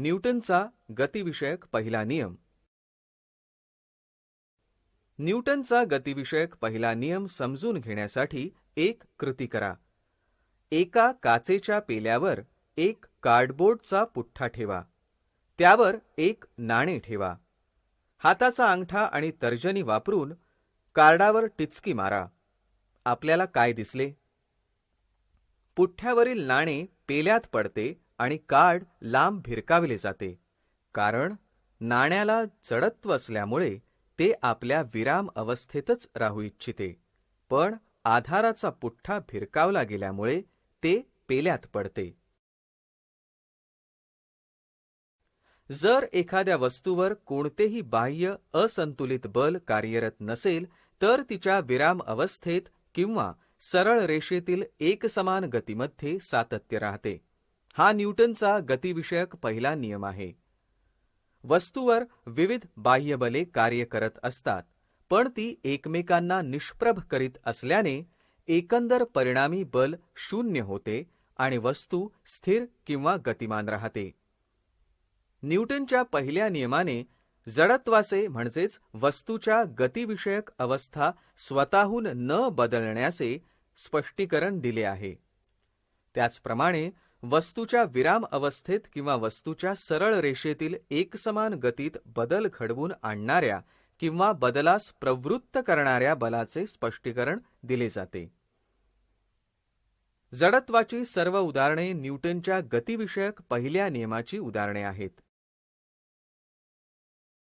न्यूटनचा गतिविषयक पहिला नियम. न्यूटनचा गतिविषयक पहिला नियम समजून घेण्यासाठी एक कृती करा. एका काचेच्या पेल्यावर एक कार्डबोर्डचा पुठ्ठा ठेवा. त्यावर एक नाणे ठेवा. हाताचा अंगठा आणि तर्जनी वापरून कार्डावर टिचकी मारा. आपल्याला काय दिसले? पुठ्ठ्यावरील नाणे पेल्यात पडते आणि कार्ड लांब भिरकावले जाते. कारण नाण्याला जडत्व असल्यामुळे ते आपल्या विराम अवस्थेतच राहू इच्छिते. पण आधाराचा पुठ्ठा भिरकावला गेल्यामुळे ते पेल्यात पडते. जर एखाद्या वस्तूवर कोणतेही बाह्य असंतुलित बल कार्यरत नसेल तर तिच्या विराम अवस्थेत किंवा सरळ रेषेतील एकसमान गतीमध्ये सातत्य राहते. हा न्यूटनचा गतिविषयक पहिला नियम आहे. वस्तूवर विविध बाह्यबले कार्य करत असतात पण ती एकमेकांना निष्प्रभ करीत असल्याने एकंदर परिणामी बल शून्य होते आणि वस्तू स्थिर किंवा गतिमान राहते. न्यूटनच्या पहिल्या नियमाने जडत्वाचे म्हणजेच वस्तूच्या गतिविषयक अवस्था स्वतःहून न बदलण्याचे स्पष्टीकरण दिले आहे. त्याचप्रमाणे वस्तूच्या विराम अवस्थेत किंवा वस्तूच्या सरळ रेषेतील एकसमान गतीत बदल घडवून आणणाऱ्या किंवा बदलास प्रवृत्त करणाऱ्या बलाचे स्पष्टीकरण दिले जाते. जडत्वाची सर्व उदाहरणे न्यूटनच्या गतिविषयक पहिल्या नियमाची उदाहरणे आहेत.